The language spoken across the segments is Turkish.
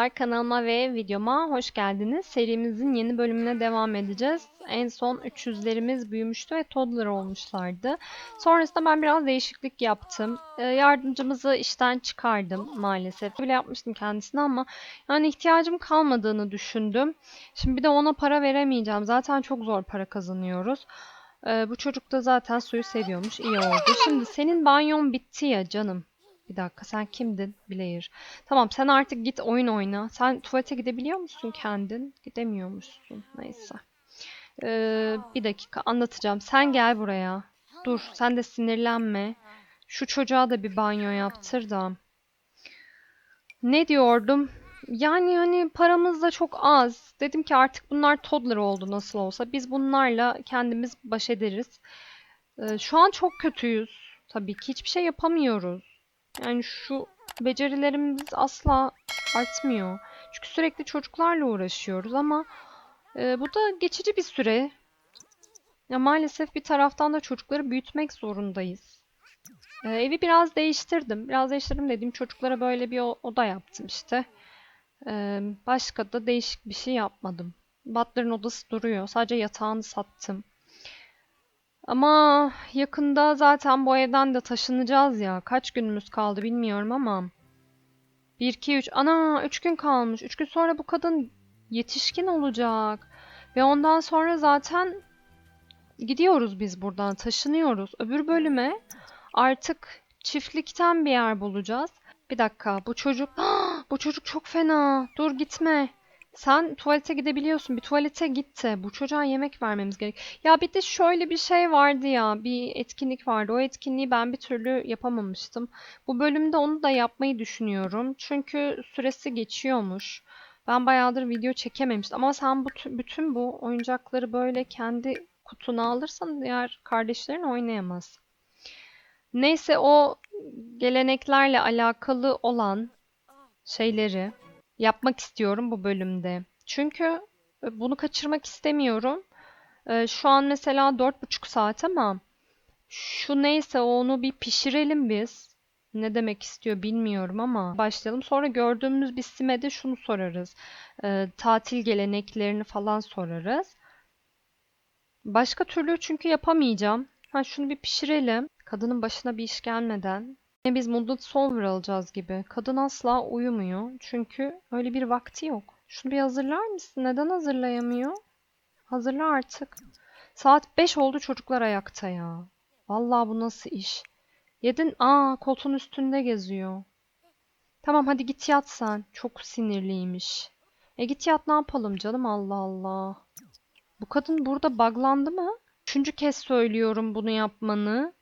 Merhabalar kanalıma ve videoma hoş geldiniz. Serimizin yeni bölümüne devam edeceğiz. En son 300'lerimiz büyümüştü ve toddler olmuşlardı. Sonrasında ben biraz değişiklik yaptım. Ee, yardımcımızı işten çıkardım maalesef. Bile yapmıştım kendisine ama yani ihtiyacım kalmadığını düşündüm. Şimdi bir de ona para veremeyeceğim. Zaten çok zor para kazanıyoruz. Ee, bu çocuk da zaten suyu seviyormuş. İyi oldu. Şimdi senin banyon bitti ya canım. Bir dakika sen kimdin? Blair. Tamam sen artık git oyun oyna. Sen tuvalete gidebiliyor musun kendin? Gidemiyormuşsun. Neyse. Ee, bir dakika anlatacağım. Sen gel buraya. Dur sen de sinirlenme. Şu çocuğa da bir banyo yaptır da. Ne diyordum? Yani hani paramız da çok az. Dedim ki artık bunlar toddler oldu nasıl olsa. Biz bunlarla kendimiz baş ederiz. Ee, şu an çok kötüyüz. Tabii ki hiçbir şey yapamıyoruz. Yani şu becerilerimiz asla artmıyor. Çünkü sürekli çocuklarla uğraşıyoruz ama e, bu da geçici bir süre. Ya maalesef bir taraftan da çocukları büyütmek zorundayız. E, evi biraz değiştirdim. Biraz değiştirdim dediğim çocuklara böyle bir oda yaptım işte. E, başka da değişik bir şey yapmadım. Butler'ın odası duruyor. Sadece yatağını sattım. Ama yakında zaten bu evden de taşınacağız ya. Kaç günümüz kaldı bilmiyorum ama. 1, 2, 3. Ana 3 gün kalmış. 3 gün sonra bu kadın yetişkin olacak. Ve ondan sonra zaten gidiyoruz biz buradan. Taşınıyoruz. Öbür bölüme artık çiftlikten bir yer bulacağız. Bir dakika bu çocuk... bu çocuk çok fena. Dur gitme. Sen tuvalete gidebiliyorsun. Bir tuvalete git de. Bu çocuğa yemek vermemiz gerek. Ya bir de şöyle bir şey vardı ya. Bir etkinlik vardı. O etkinliği ben bir türlü yapamamıştım. Bu bölümde onu da yapmayı düşünüyorum. Çünkü süresi geçiyormuş. Ben bayağıdır video çekememiştim. Ama sen bütün bu oyuncakları böyle kendi kutuna alırsan diğer kardeşlerin oynayamaz. Neyse o geleneklerle alakalı olan şeyleri yapmak istiyorum bu bölümde. Çünkü e, bunu kaçırmak istemiyorum. E, Şu an mesela dört buçuk saat ama şu neyse onu bir pişirelim biz. Ne demek istiyor bilmiyorum ama başlayalım. Sonra gördüğümüz bir simede şunu sorarız. E, tatil geleneklerini falan sorarız. Başka türlü çünkü yapamayacağım. Ha şunu bir pişirelim. Kadının başına bir iş gelmeden. Yine biz Moodlet Solver alacağız gibi. Kadın asla uyumuyor. Çünkü öyle bir vakti yok. Şunu bir hazırlar mısın? Neden hazırlayamıyor? Hazırla artık. Saat 5 oldu çocuklar ayakta ya. Vallahi bu nasıl iş? Yedin. Aa koltuğun üstünde geziyor. Tamam hadi git yat sen. Çok sinirliymiş. E git yat ne yapalım canım Allah Allah. Bu kadın burada buglandı mı? Üçüncü kez söylüyorum bunu yapmanı.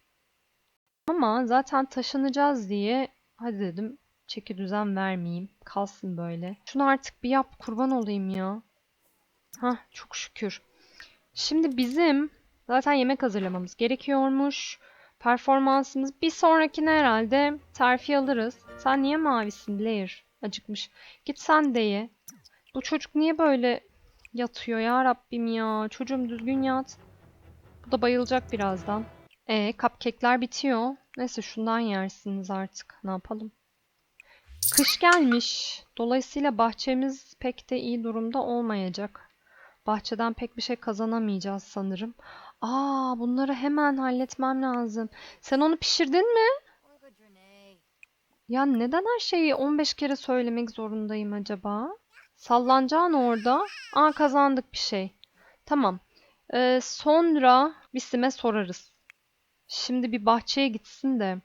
Ama zaten taşınacağız diye hadi dedim çeki düzen vermeyeyim. Kalsın böyle. Şunu artık bir yap kurban olayım ya. Hah çok şükür. Şimdi bizim zaten yemek hazırlamamız gerekiyormuş. Performansımız bir sonrakine herhalde terfi alırız. Sen niye mavisin Blair? Acıkmış. Git sen de ye. Bu çocuk niye böyle yatıyor ya Rabbim ya. Çocuğum düzgün yat. Bu da bayılacak birazdan. E, cupcake'ler bitiyor. Neyse şundan yersiniz artık. Ne yapalım? Kış gelmiş. Dolayısıyla bahçemiz pek de iyi durumda olmayacak. Bahçeden pek bir şey kazanamayacağız sanırım. Aa, bunları hemen halletmem lazım. Sen onu pişirdin mi? Ya neden her şeyi 15 kere söylemek zorundayım acaba? Sallanacağın orada. Aa kazandık bir şey. Tamam. Ee, sonra Bisim'e sorarız. Şimdi bir bahçeye gitsin de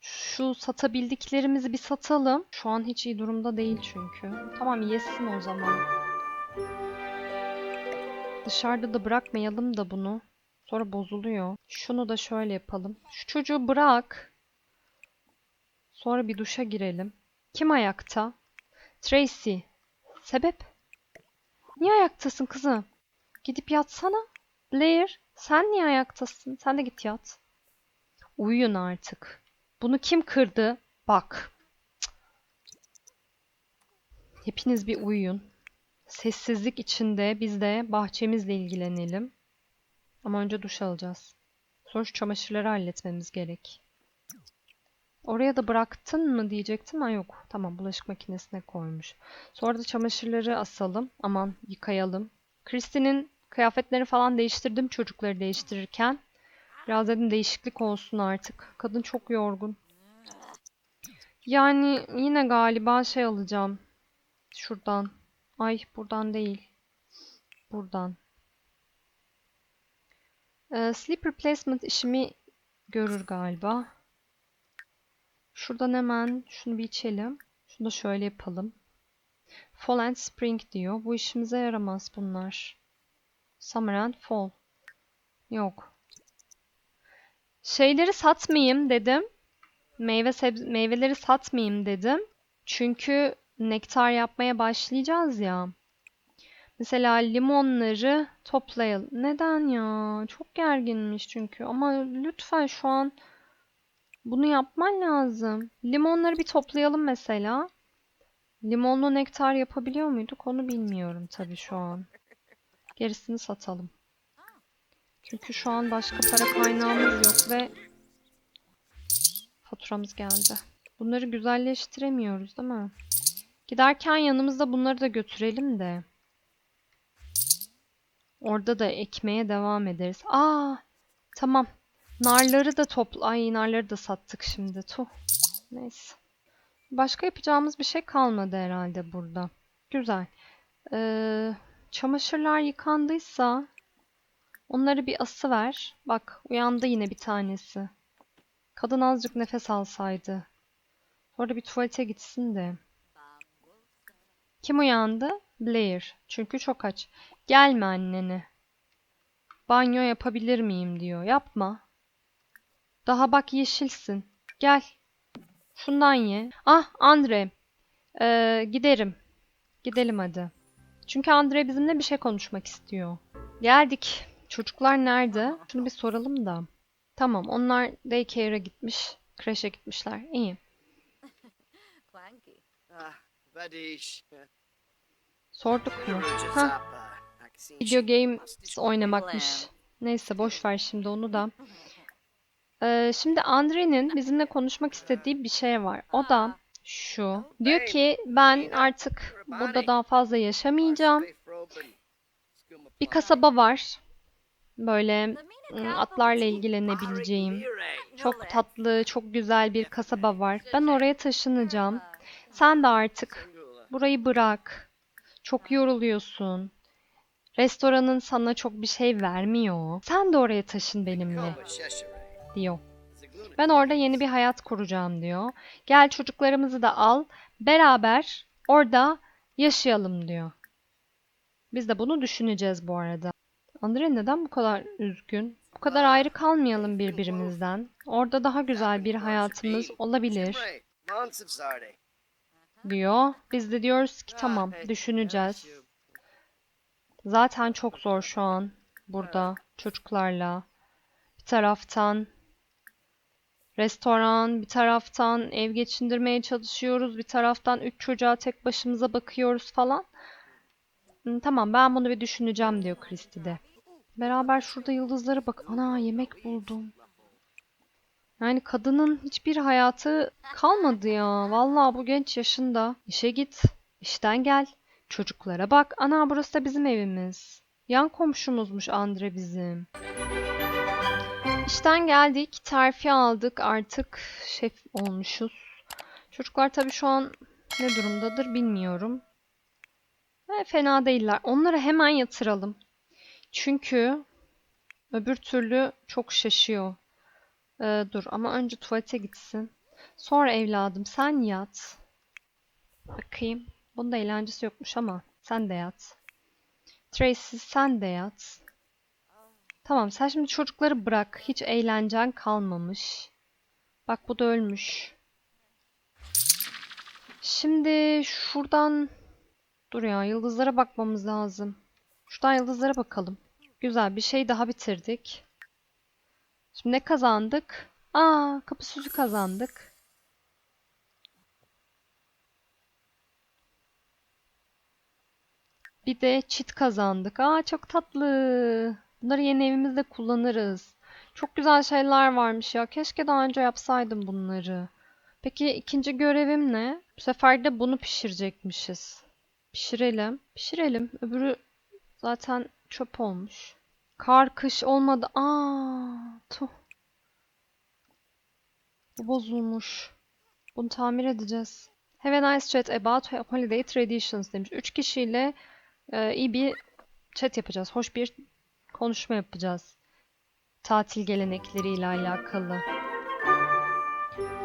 şu satabildiklerimizi bir satalım. Şu an hiç iyi durumda değil çünkü. Tamam yesin o zaman. Dışarıda da bırakmayalım da bunu. Sonra bozuluyor. Şunu da şöyle yapalım. Şu çocuğu bırak. Sonra bir duşa girelim. Kim ayakta? Tracy. Sebep? Niye ayaktasın kızım? Gidip yatsana. Blair, sen niye ayaktasın? Sen de git yat. Uyuyun artık. Bunu kim kırdı? Bak. Cık. Hepiniz bir uyuyun. Sessizlik içinde biz de bahçemizle ilgilenelim. Ama önce duş alacağız. Sonra şu çamaşırları halletmemiz gerek. Oraya da bıraktın mı diyecektim. Ha yok. Tamam bulaşık makinesine koymuş. Sonra da çamaşırları asalım. Aman yıkayalım. Christie'nin kıyafetlerini falan değiştirdim çocukları değiştirirken. Biraz dedim değişiklik olsun artık. Kadın çok yorgun. Yani yine galiba şey alacağım. Şuradan. Ay buradan değil. Buradan. Ee, sleep replacement işimi görür galiba. Şuradan hemen şunu bir içelim. Şunu da şöyle yapalım. Fall and Spring diyor. Bu işimize yaramaz bunlar. Summer and Fall. Yok. Şeyleri satmayayım dedim. Meyve sebze- meyveleri satmayayım dedim. Çünkü nektar yapmaya başlayacağız ya. Mesela limonları toplayalım. Neden ya? Çok gerginmiş çünkü. Ama lütfen şu an bunu yapman lazım. Limonları bir toplayalım mesela. Limonlu nektar yapabiliyor muyduk? Onu bilmiyorum tabii şu an. Gerisini satalım. Çünkü şu an başka para kaynağımız yok ve faturamız geldi. Bunları güzelleştiremiyoruz değil mi? Giderken yanımızda bunları da götürelim de. Orada da ekmeye devam ederiz. Aa, tamam. Narları da topla. Ay narları da sattık şimdi. Tuh. Neyse. Başka yapacağımız bir şey kalmadı herhalde burada. Güzel. Ee, çamaşırlar yıkandıysa onları bir asıver. Bak uyandı yine bir tanesi. Kadın azıcık nefes alsaydı. Sonra bir tuvalete gitsin de. Kim uyandı? Blair. Çünkü çok aç. Gelme annene. Banyo yapabilir miyim diyor. Yapma. Daha bak yeşilsin. Gel. Şundan ye. Ah Andre. Ee, giderim. Gidelim hadi. Çünkü Andre bizimle bir şey konuşmak istiyor. Geldik. Çocuklar nerede? Şunu bir soralım da. Tamam onlar daycare'a gitmiş. Kreşe gitmişler. İyi. Ah, Vadish. Sorduk mu? Ha, uh, video games oynamakmış. Neyse boş ver şimdi onu da. Ee, şimdi Andre'nin bizimle konuşmak istediği bir şey var. O da şu. Diyor ki ben artık burada daha fazla yaşamayacağım. Bir kasaba var. Böyle atlarla ilgilenebileceğim. Çok tatlı, çok güzel bir kasaba var. Ben oraya taşınacağım. Sen de artık burayı bırak. Çok yoruluyorsun. Restoranın sana çok bir şey vermiyor. Sen de oraya taşın benimle diyor. Ben orada yeni bir hayat kuracağım diyor. Gel çocuklarımızı da al. Beraber orada yaşayalım diyor. Biz de bunu düşüneceğiz bu arada. Andre neden bu kadar üzgün? Bu kadar ayrı kalmayalım birbirimizden. Orada daha güzel bir hayatımız olabilir diyor. Biz de diyoruz ki tamam düşüneceğiz. Zaten çok zor şu an burada çocuklarla. Bir taraftan restoran, bir taraftan ev geçindirmeye çalışıyoruz, bir taraftan üç çocuğa tek başımıza bakıyoruz falan. Tamam ben bunu bir düşüneceğim diyor Christy de. Beraber şurada yıldızlara bak. Ana yemek buldum. Yani kadının hiçbir hayatı kalmadı ya. Vallahi bu genç yaşında. İşe git, işten gel, çocuklara bak. Ana burası da bizim evimiz. Yan komşumuzmuş Andre bizim. İşten geldik, terfi aldık. Artık şef olmuşuz. Çocuklar tabii şu an ne durumdadır bilmiyorum. Ve fena değiller. Onları hemen yatıralım. Çünkü öbür türlü çok şaşıyor. Ee, dur ama önce tuvalete gitsin. Sonra evladım sen yat. Bakayım. Bunda eğlencesi yokmuş ama sen de yat. Tracy sen de yat. Tamam sen şimdi çocukları bırak. Hiç eğlencen kalmamış. Bak bu da ölmüş. Şimdi şuradan dur ya yıldızlara bakmamız lazım. Şuradan yıldızlara bakalım. Güzel bir şey daha bitirdik. Şimdi ne kazandık? Aa, kapı süsü kazandık. Bir de çit kazandık. Aa, çok tatlı. Bunları yeni evimizde kullanırız. Çok güzel şeyler varmış ya. Keşke daha önce yapsaydım bunları. Peki ikinci görevim ne? Bu sefer de bunu pişirecekmişiz. Pişirelim. Pişirelim. Öbürü zaten çöp olmuş. Kar kış olmadı. Aa, tuh. Bu bozulmuş. Bunu tamir edeceğiz. Have a nice chat about holiday traditions demiş. Üç kişiyle e, iyi bir chat yapacağız. Hoş bir konuşma yapacağız. Tatil gelenekleriyle alakalı.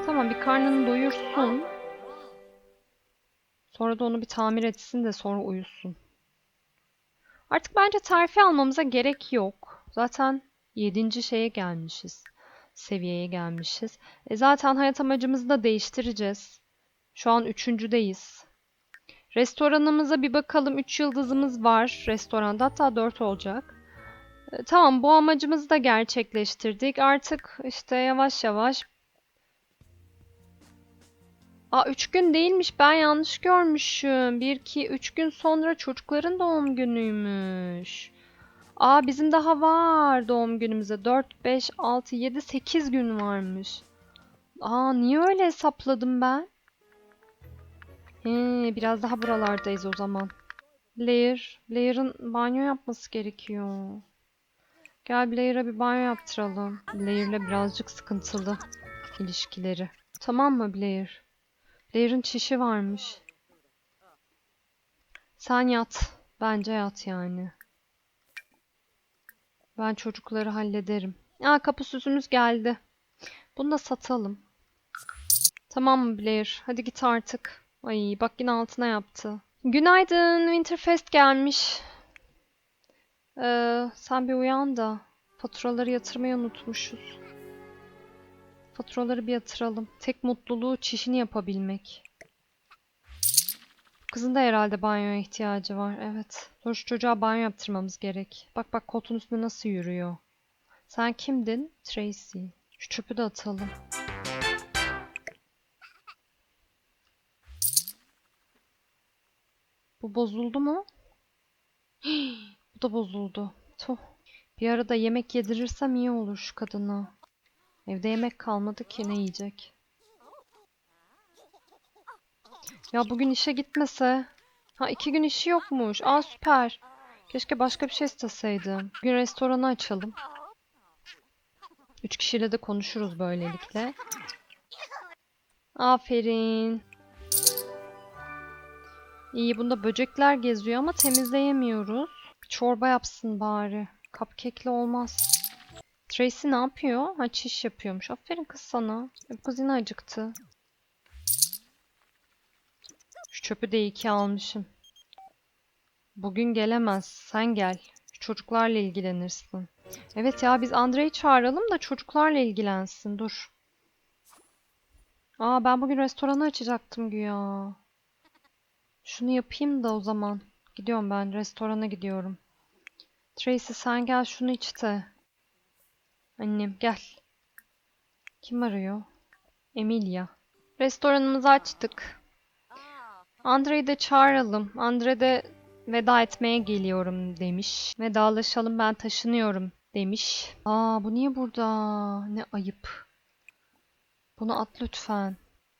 Tamam bir karnını doyursun. Sonra da onu bir tamir etsin de sonra uyusun. Artık bence terfi almamıza gerek yok. Zaten yedinci şeye gelmişiz. Seviyeye gelmişiz. E zaten hayat amacımızı da değiştireceğiz. Şu an üçüncüdeyiz. Restoranımıza bir bakalım. Üç yıldızımız var restoranda. Hatta dört olacak. E, Tamam bu amacımızı da gerçekleştirdik. Artık işte yavaş yavaş Aa 3 gün değilmiş. Ben yanlış görmüşüm. 1 2 3 gün sonra çocukların doğum günüymüş. Aa bizim daha var doğum günümüze. 4 5 6 7 8 gün varmış. Aa niye öyle hesapladım ben? He, biraz daha buralardayız o zaman. Blair, Blair'ın banyo yapması gerekiyor. Gel Blair'a bir banyo yaptıralım. Blair'le birazcık sıkıntılı ilişkileri. Tamam mı Blair? Blair'ın çişi varmış. Sen yat. Bence yat yani. Ben çocukları hallederim. Aa kapı süsümüz geldi. Bunu da satalım. Tamam mı Blair? Hadi git artık. Ay bak yine altına yaptı. Günaydın. Winterfest gelmiş. Ee, sen bir uyan da. Faturaları yatırmayı unutmuşuz. Faturaları bir yatıralım. Tek mutluluğu çişini yapabilmek. Kızın da herhalde banyoya ihtiyacı var. Evet. Dur şu çocuğa banyo yaptırmamız gerek. Bak bak koltuğun üstünde nasıl yürüyor. Sen kimdin? Tracy. Şu çöpü de atalım. Bu bozuldu mu? Bu da bozuldu. Tuh. Bir arada yemek yedirirsem iyi olur şu kadına. Evde yemek kalmadı ki ne yiyecek? Ya bugün işe gitmese. Ha iki gün işi yokmuş. Aa süper. Keşke başka bir şey isteseydim. Bugün restoranı açalım. Üç kişiyle de konuşuruz böylelikle. Aferin. İyi bunda böcekler geziyor ama temizleyemiyoruz. Çorba yapsın bari. Cupcake'li olmaz. Tracy ne yapıyor? Ha çiş yapıyormuş. Aferin kız sana. Bu kız yine acıktı. Şu çöpü de iyi ki almışım. Bugün gelemez. Sen gel. Çocuklarla ilgilenirsin. Evet ya biz Andre'yi çağıralım da çocuklarla ilgilensin. Dur. Aa ben bugün restoranı açacaktım güya. Şunu yapayım da o zaman. Gidiyorum ben. Restorana gidiyorum. Tracy sen gel şunu iç de. Annem gel. Kim arıyor? Emilia. Restoranımızı açtık. Andre'yi de çağıralım. Andre de veda etmeye geliyorum demiş. Vedalaşalım ben taşınıyorum demiş. Aa bu niye burada? Ne ayıp. Bunu at lütfen.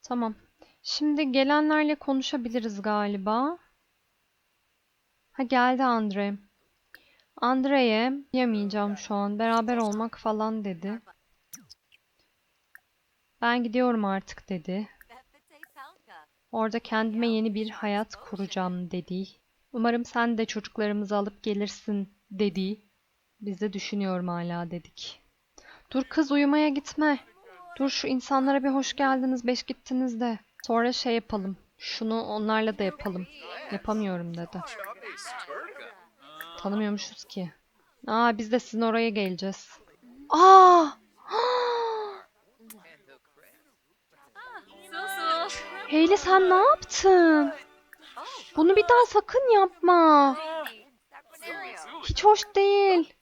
Tamam. Şimdi gelenlerle konuşabiliriz galiba. Ha geldi Andre. Andre'ye yamayacağım şu an. Beraber olmak falan dedi. Ben gidiyorum artık dedi. Orada kendime yeni bir hayat kuracağım dedi. Umarım sen de çocuklarımızı alıp gelirsin dedi. Biz de düşünüyorum hala dedik. Dur kız uyumaya gitme. Dur şu insanlara bir hoş geldiniz, beş gittiniz de. Sonra şey yapalım. Şunu onlarla da yapalım. Yapamıyorum dedi. Tanımıyormuşuz ki. Aa biz de sizin oraya geleceğiz. Aa! Hayley sen ne yaptın? Bunu bir daha sakın yapma. Hiç hoş değil.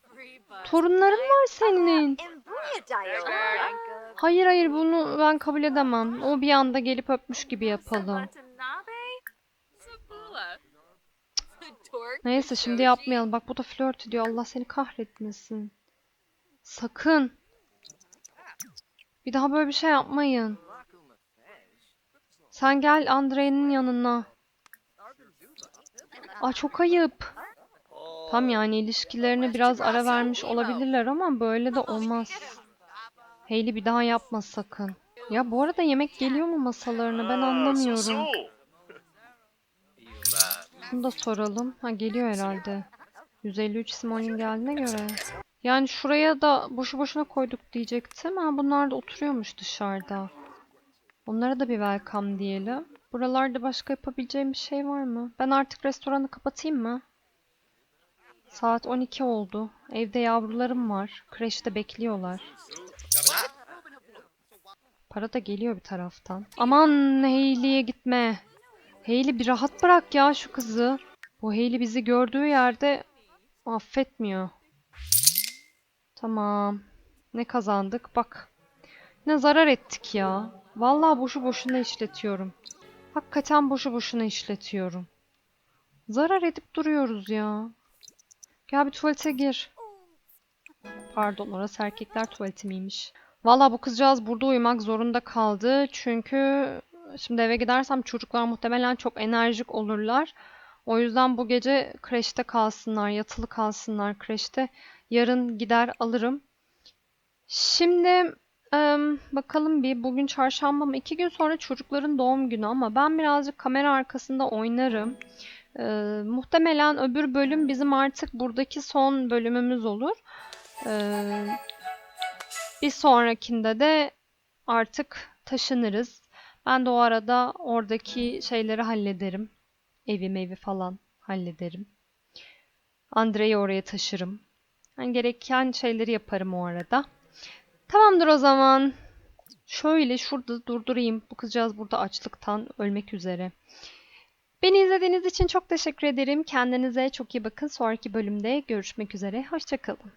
Torunların var senin. Hayır hayır bunu ben kabul edemem. O bir anda gelip öpmüş gibi yapalım. Neyse şimdi yapmayalım. Bak bu da flört ediyor. Allah seni kahretmesin. Sakın. Bir daha böyle bir şey yapmayın. Sen gel Andrei'nin yanına. Aa çok ayıp. Tam yani ilişkilerine biraz ara vermiş olabilirler ama böyle de olmaz. Hayley bir daha yapma sakın. Ya bu arada yemek geliyor mu masalarına ben anlamıyorum. Bunu da soralım. Ha geliyor herhalde. 153 simonin geldiğine göre. Yani şuraya da boşu boşuna koyduk diyecektim ama bunlar da oturuyormuş dışarıda. Onlara da bir welcome diyelim. Buralarda başka yapabileceğim bir şey var mı? Ben artık restoranı kapatayım mı? Saat 12 oldu. Evde yavrularım var. Kreşte bekliyorlar. Para da geliyor bir taraftan. Aman Hayley'e gitme. Hayley bir rahat bırak ya şu kızı. Bu Hayley bizi gördüğü yerde affetmiyor. Tamam. Ne kazandık? Bak. Ne zarar ettik ya. Vallahi boşu boşuna işletiyorum. Hakikaten boşu boşuna işletiyorum. Zarar edip duruyoruz ya. Gel bir tuvalete gir. Pardon orası erkekler tuvaleti miymiş? Valla bu kızcağız burada uyumak zorunda kaldı. Çünkü şimdi eve gidersem çocuklar muhtemelen çok enerjik olurlar. O yüzden bu gece kreşte kalsınlar, yatılı kalsınlar kreşte. Yarın gider alırım. Şimdi bakalım bir bugün çarşamba mı? İki gün sonra çocukların doğum günü ama ben birazcık kamera arkasında oynarım. Ee, muhtemelen öbür bölüm bizim artık buradaki son bölümümüz olur. Ee, bir sonrakinde de artık taşınırız. Ben de o arada oradaki şeyleri hallederim. Evi mevi falan hallederim. Andre'yi oraya taşırım. Yani gereken şeyleri yaparım o arada. Tamamdır o zaman. Şöyle şurada durdurayım. Bu kızcağız burada açlıktan ölmek üzere. Beni izlediğiniz için çok teşekkür ederim. Kendinize çok iyi bakın. Sonraki bölümde görüşmek üzere. Hoşçakalın.